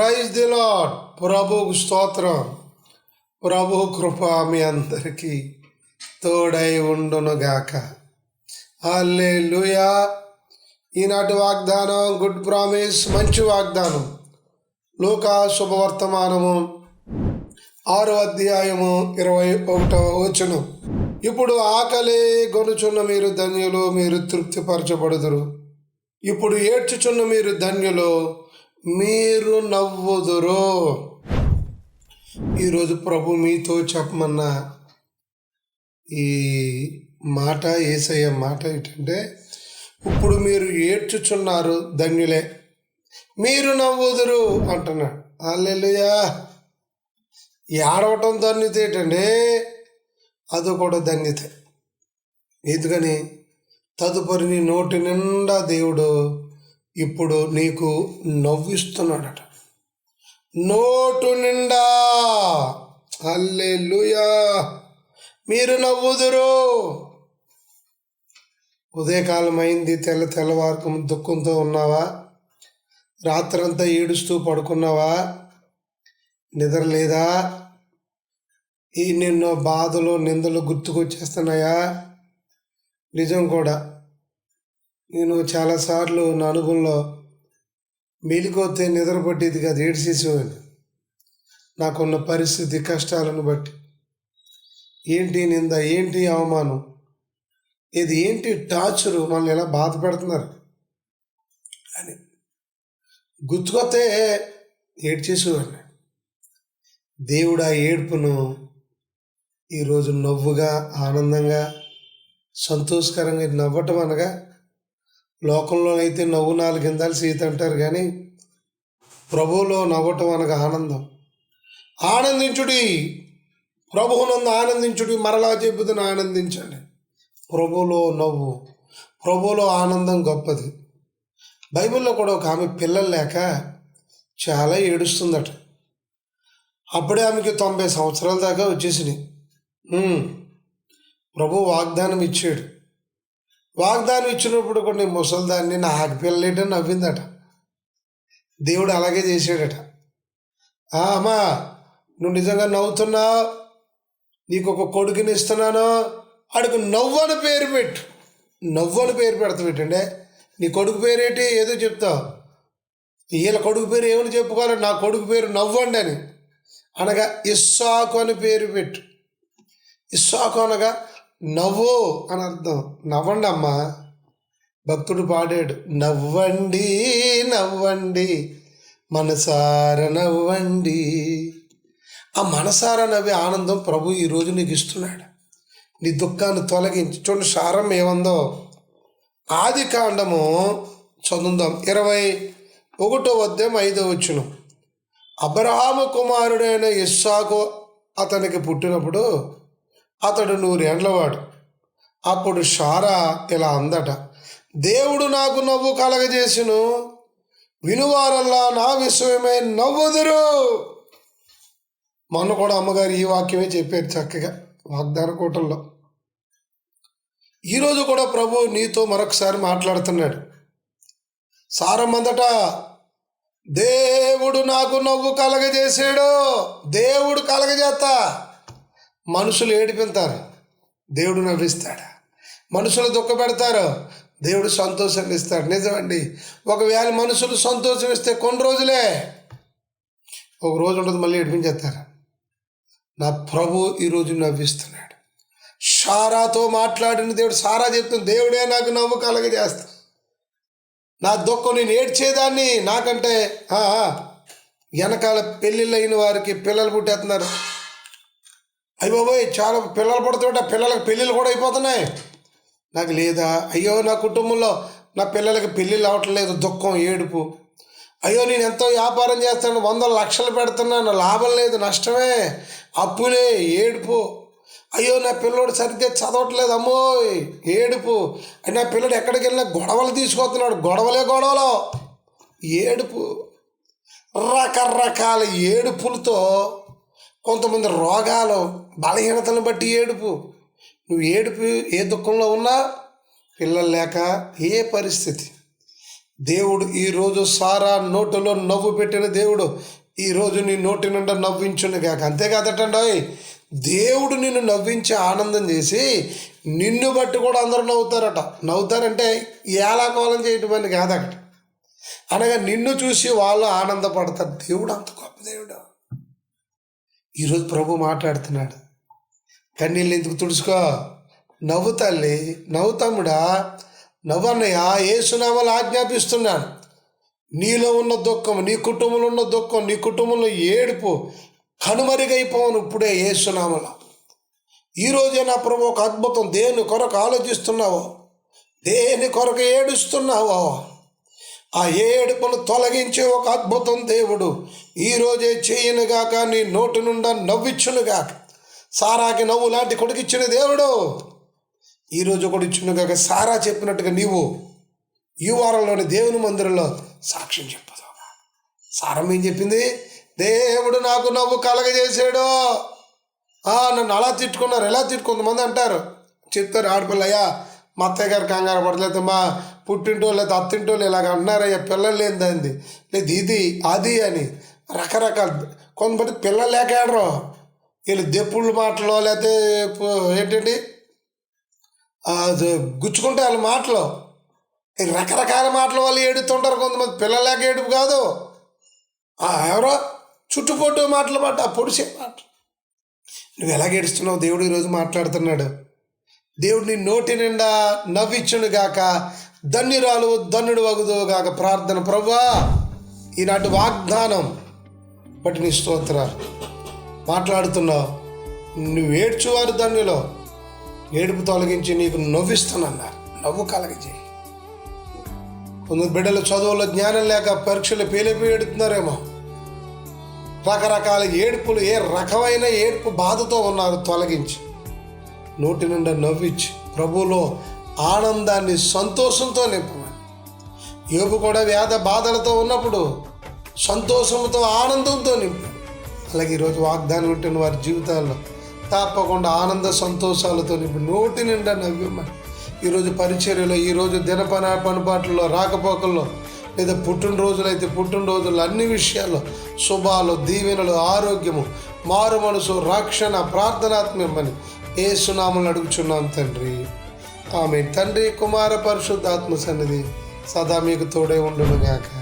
Praise the lord ప్రభుకు స్తోత్రం. ప్రభు కృప మీ అందరికీ తోడై ఉండునుగాక. అల్లే ఈనాటి వాగ్దానం గుడ్ ప్రామిస్ మంచి వాగ్దానం. లోకా శుభవర్తమానము. ఆరో అధ్యాయము ఇరవై ఒకటవ వచనం. ఇప్పుడు ఆకలి గొనుచున్న మీరు ధన్యులు మీరు తృప్తిపరచబడుదురు. ఇప్పుడు ఏడ్చుచున్న మీరు ధన్యులు మీరు నవ్వుదురు. ఈరోజు ప్రభు మీతో చెప్పమన్న ఈ మాట ఏసయ్య మాట ఏంటంటే ఇప్పుడు మీరు ఏడ్చుచున్నారు ధన్యులే. మీరు నవ్వుదురు అంటున్నాడు. అల్లెలుయా ఏడవటం ధన్యత ఏంటండి అది కూడా ధన్యత. ఎందుకని? తదుపరి నీ నోటి నిండా దేవుడు ఇప్పుడు నీకు నవ్విస్తున్నాడట. నోటు నిండా. అల్లెలుయా మీరు నవ్వుదురు. ఉదయకాలం అయింది తెల్ల తెల్లవారుకు దుఃఖంతో ఉన్నావా? రాత్రంతా ఏడుస్తూ పడుకున్నావా? నిద్ర లేదా? ఈ నిన్నో బాధలు నిందలు గుర్తుకొచ్చేస్తున్నాయా? నిజం కూడా. నేను చాలాసార్లు నా అనుభవంలో మేలుకోతే నిద్ర పట్టేది కాదు ఏడ్చేసేవాడిని. నాకున్న పరిస్థితి కష్టాలను బట్టి. ఏంటి నింద ఏంటి అవమానం? ఇది ఏంటి టార్చరు? మనల్ని ఎలా బాధ పెడుతున్నారు? అని. గుర్తుకొస్తే ఏడ్చేసేవాడిని. దేవుడు ఆ ఏడుపును ఈరోజు నవ్వుగా ఆనందంగా సంతోషకరంగా నవ్వటం అనగా లోకంలో అయితే నవ్వు నాలుగు గిందాలు సీత అంటారు కానీ ప్రభువులో నవ్వటం అనగా ఆనందం. ఆనందించుడి ప్రభువునందు ఆనందించుడి మరలా చెబుతున్న ఆనందించండి. ప్రభువులో నవ్వు ప్రభువులో ఆనందం గొప్పది. బైబిల్లో కూడా ఒక ఆమె పిల్లలు లేక చాలా ఏడుస్తుందట. అప్పుడే ఆమెకి తొంభై సంవత్సరాల దాకా వచ్చేసినాయి. ప్రభు వాగ్దానం ఇచ్చాడు. వాగ్దానం ఇచ్చినప్పుడు కొన్ని ముసలిదాన్ని నా ఆకి నవ్విందట. దేవుడు అలాగే చేశాడట. "ఆ, అమ్మా నువ్వు నిజంగా నవ్వుతున్నావు? నీకు ఒక కొడుకుని ఇస్తున్నాను? అడుగు నవ్వని పేరు పెట్టు. నవ్వని పేరు పెడతా పెట్టండి. నీ కొడుకు పేరేంటి? ఏదో చెప్తావు. వీళ్ళ కొడుకు పేరు ఏమని చెప్పుకోవాలి? నా కొడుకు పేరు నవ్వండి అని. అనగా ఇస్సాకు అని పేరు పెట్టు. ఇస్సాకు అనగా నవ్వు అని అర్థం. నవ్వండి అమ్మా. భక్తుడు పాడాడు నవ్వండి నవ్వండి మనసార నవ్వండి. ఆ మనసార నవ్వే ఆనందం ప్రభు ఈరోజు నీకు ఇస్తున్నాడు. నీ దుఃఖాన్ని తొలగించి చూడండి సారం ఏముందో. ఆది కాండము చదువుదాం. ఇరవై ఒకటో అధ్యాయం ఐదో వచ్చును అబ్రహాము కుమారుడైన ఇస్సాకు అతనికి పుట్టినప్పుడు అతడు నూరేండ్లవాడు అప్పుడు షారా ఇలా అందట దేవుడు నాకు నవ్వు కలగజేసును. వినువారల్లా నా విషయమే నవ్వుదురు. మొన్న కూడా అమ్మగారు ఈ వాక్యమే చెప్పారు చక్కగా వాగ్దాన కూటంలో. ఈరోజు కూడా ప్రభు నీతో మరొకసారి మాట్లాడుతున్నాడు. సారమందట దేవుడు నాకు నవ్వు కలగజేసాడు దేవుడు కలగజేస్తా. మనుషులు ఏడిపిస్తారు దేవుడు నవ్విస్తాడు? మనుషులు దుఃఖపెడతారు. దేవుడు సంతోషాన్ని ఇస్తాడు నిజమండి ఒకవేళ మనుషులు సంతోషం ఇస్తే కొన్ని రోజులే. ఒక రోజు ఉంటుంది మళ్ళీ ఏడిపించేస్తారు. నా ప్రభు ఈరోజు నవ్విస్తున్నాడు. సారాతో మాట్లాడిన దేవుడు సారా చెప్తుంది. దేవుడే నాకు నవ్వు కలగజేస్తా నా దుఃఖం నేను ఏడ్చేదాన్ని నాకంటే వెనకాల పెళ్ళిళ్ళు అయిన వారికి పిల్లలు పుట్టేస్తున్నారు. అయ్య బాబోయ్ చాలా పిల్లలు పడుతుంటే పిల్లలకు పెళ్ళిళ్ళు కూడా అయిపోతున్నాయి. నాకు లేదా? అయ్యో నా కుటుంబంలో నా పిల్లలకి పెళ్ళిళ్ళు అవ్వట్లేదు దుఃఖం ఏడుపు. అయ్యో నేను ఎంతో వ్యాపారం చేస్తాను వందల లక్షలు పెడుతున్నాను లాభం లేదు నష్టమే. అప్పులే ఏడుపు. అయ్యో నా పిల్లోడు సరిగ్గా చదవట్లేదు అమ్మోయ్ ఏడుపు. నా పిల్లడు ఎక్కడికి వెళ్ళినా గొడవలు తీసుకొస్తున్నాడు గొడవలే గొడవలు. ఏడుపు. రకరకాల ఏడుపులతో కొంతమంది రోగాలు బలహీనతను బట్టి ఏడుపు. నువ్వు ఏడుపు ఏ దుఃఖంలో ఉన్నా పిల్లలు లేక ఏ పరిస్థితి? దేవుడు ఈరోజు సారా నోటులో నవ్వు పెట్టిన దేవుడు ఈరోజు నీ నోటి నుండి నవ్వించును కాక అంతేకాదటండి దేవుడు నిన్ను నవ్వించి ఆనందం చేసి నిన్ను బట్టి కూడా అందరూ నవ్వుతారట. నవ్వుతారంటే ఏలాకోలం చేయటం అని కాదట. అనగా నిన్ను చూసి వాళ్ళు ఆనందపడతారు. దేవుడు అంత గొప్ప దేవుడు. ఈరోజు ప్రభు మాట్లాడుతున్నాడు. కన్నీళ్ళు ఎందుకు తుడుచుకో? నవ్వు తల్లి నవ్వు తమ్ముడా నవ్వన్నయ్య ఏసునామలు ఆజ్ఞాపిస్తున్నాను నీలో ఉన్న దుఃఖం నీ కుటుంబంలో ఉన్న దుఃఖం నీ కుటుంబంలో ఏడుపు కనుమరుగైపోను ఇప్పుడే ఏసునామల ఈరోజే నా ప్రభు ఒక అద్భుతం దేని కొరకు ఆలోచిస్తున్నావో? దేని కొరకు ఏడుస్తున్నావో? ఆ ఏడుపులు తొలగించే ఒక అద్భుతం దేవుడు. ఈరోజే చేయనుగాక నీ నోటి నుండా నవ్విచ్చునుగాక సారాకి నవ్వు లాంటి కొడుకిచ్చిన దేవుడు. ఈరోజు ఒకటి సారా చెప్పినట్టుగా నీవు ఈ వారంలోని దేవుని మందిరంలో సాక్ష్యం చెప్పదు సారం ఏం చెప్పింది? దేవుడు నాకు నవ్వు కలగజేసాడు ఆ, నన్ను అలా తిట్టుకున్నారు ఎలా తిట్టు కొంతమంది అంటారు. చెప్తారు ఆడపిల్లయ్యా మా అత్తయ్య గారు కంగారు పడలేదు మా పుట్టింటో లేదా అత్తింటోళ్ళు ఇలాగ అన్నారయ్యా పిల్లలు లేనిదంది లేదు ఇది అది అని. రకరకాల కొంతమంది పిల్లలు లేక ఆడరు వీళ్ళు దెప్పుళ్ళు మాటలు లేకపోతే ఏంటండి? అది గుచ్చుకుంటే వాళ్ళ మాటలు. ఈ రకరకాల మాటల వాళ్ళు ఏడుతుంటారు కొంతమంది. పిల్లలు లేక ఏడుపు కాదు. ఎవరో చుట్టుపొట్టు మాటలు మాట ఆ పొడిసే మాట నువ్వు ఎలాగ ఏడుస్తున్నావు? దేవుడు ఈరోజు మాట్లాడుతున్నాడు. దేవుడిని నోటి నిండా నవ్విచ్చునుగాక ధన్యురాలు ధన్యుడు వగుదు ప్రార్థన. ప్రభా ఈనాటి వాగ్దానం బట్టి నీ స్తోత్రాలు. మాట్లాడుతున్నావు నువ్వు ఏడ్చువారు ధన్యులో ఏడుపు తొలగించి నీకు నవ్విస్తానన్నారు. నవ్వు కలగజే కొందరు బిడ్డలు చదువులో జ్ఞానం లేక పరీక్షలు పేలిపోయి ఏడుతున్నారేమో. రకరకాల ఏడుపులు ఏ రకమైన ఏడుపు బాధతో ఉన్నారు తొలగించి. నోటి నిండా నవ్వించి ప్రభులో ఆనందాన్ని సంతోషంతో నింపమని యోగు కూడా వ్యాధ బాధలతో ఉన్నప్పుడు సంతోషంతో ఆనందంతో నింపాడు అలాగే ఈరోజు వాగ్దానం ఉంటున్న వారి జీవితాల్లో తప్పకుండా ఆనంద సంతోషాలతో నింపి నోటి నిండా నవ్వమని ఈరోజు పరిచర్యలో ఈరోజు దినపన పనుపాట్లలో రాకపోకల్లో లేదా పుట్టినరోజులైతే పుట్టినరోజులు అన్ని విషయాల్లో శుభాలు దీవెనలు ఆరోగ్యము మారు మనసు రక్షణ ప్రార్థనాత్మని ఏ సునామలు అడుగుచున్నాం తండ్రి. ఆమె తండ్రి కుమార పరిశుద్ధాత్మ సన్నిధి సదా మీకు తోడే ఉండును గాక